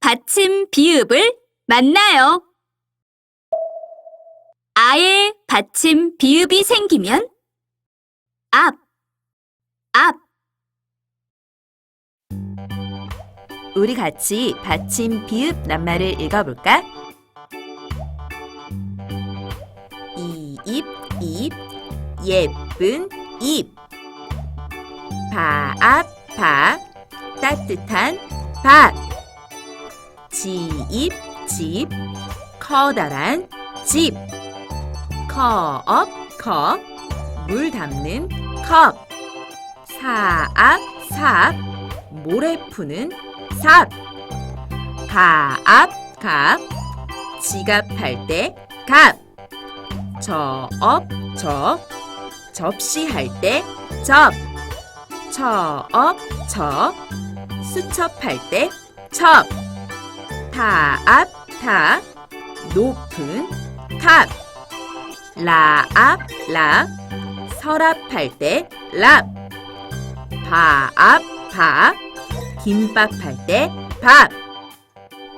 받침 비읍을 만나요. 아의 받침 비읍이 생기면 앞, 앞, 우리 같이 받침 비읍 낱말을 읽어볼까? 예쁜 입 바압 밥 따뜻한 밥 지입 집. 커다란 집. 컵, 컵, 물 담는 컵. 사압, 삽, 모래 푸는 삽. 가압, 갑, 지갑할 때갑 저업, 접, 접시할 때 접 처업, 첩, 수첩할 때 첩 타압, 탑, 높은 탑 라압, 랍, 서랍할 때 랍 바압, 밥, 김밥 할 때 밥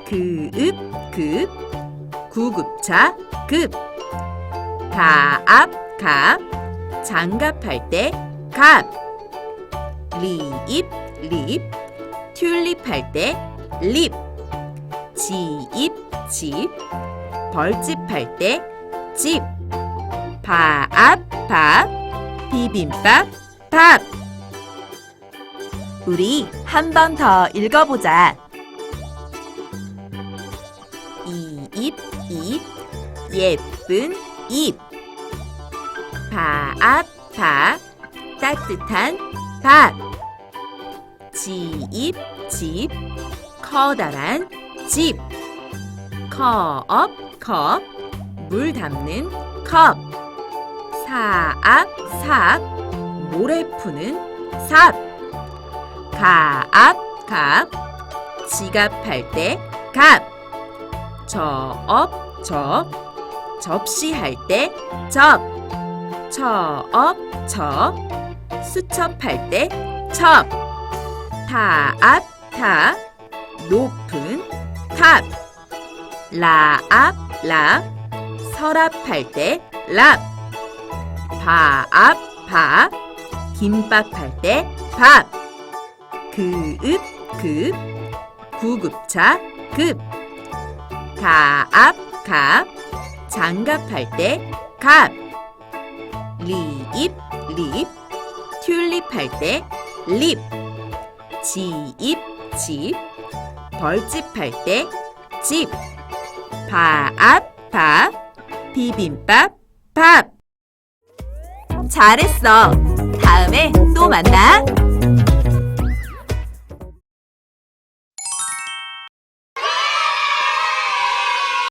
그읍, 급, 구급차, 급 가압, 갑, 장갑 할 때 갑 리입, 립, 튤립 할 때 립 지입, 집, 벌집 할 때집 바압, 밥, 비빔밥, 밥 우리 한 번 더 읽어보자. 이입, 입, 예쁜 입. 바압, 밥, 따뜻한 밥. 지입, 집, 커다란 집. 컵, 컵, 물 담는 컵. 사압, 삽, 모래 푸는 삽. 가압, 갑, 지갑할 때 갑. 저업, 접, 접시할 때 접. 처업, 첩, 수첩할 때 첩. 타압, 탑, 높은 탑. 라압, 랍, 서랍할 때 랍. 바압, 밥, 김밥 할 때 밥. 그읍, 급, 구급차, 급. 가압, 갑, 장갑 할 때 갑. 리입, 립, 튤립 할 때 립. 지입, 집, 벌집 할 때 집. 바압, 밥, 비빔밥, 밥. 잘했어. 다음에 또 만나.